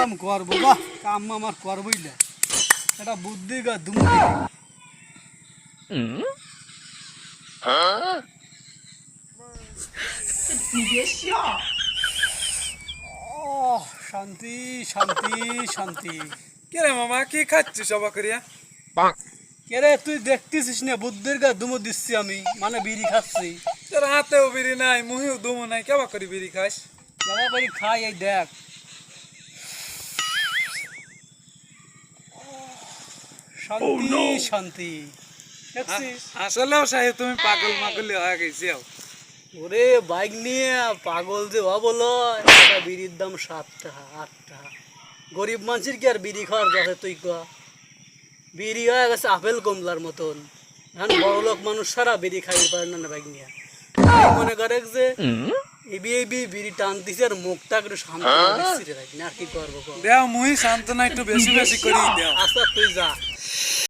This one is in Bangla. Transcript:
কাম করব বাহ কাম আমার করবই না। এটা বুদ্ধি গা দুমুদি শান্তি শান্তি শান্তি। কে রে মামা কি খাচ্ছিস সবা করিয়া? কে রে তুই দেখতেছিস না বুদ্ধির গা দুমু দিচ্ছি আমি মানে বিড়ি খাচ্ছি। তোর হাতেও বিড়ি নাই মুহেও দুমো নাই কেবা করি বিড়ি খাস? কেমন করে খাই এই দেখ। শান্তি শান্তি। আসলেও সাহেব তুমি পাগল মাগলি হয়ে গেছি ওরে বাইক নিয়ে পাগল যে একটা বিড়ির দাম সাত টাকা আট টাকা। গরিব মানুষের কি আর বিড়ি খাওয়ার যাবে তুই কয়া বিড়ি হয়ে গেছে আপেল কমলার মতন। এখন বড় লোক মানুষ সারা বিড়ি খাই পারে না বাইক নিয়ে। মনে করে যে এবি এবি বিড়ি টান দিছে আর মুখটা একটু শান্ত করে দিচ্ছি না আর কি করব কর দেও মুহি সান্ত্বনা একটু বেশি বেশি করি দেও। আচ্ছা তুই যা।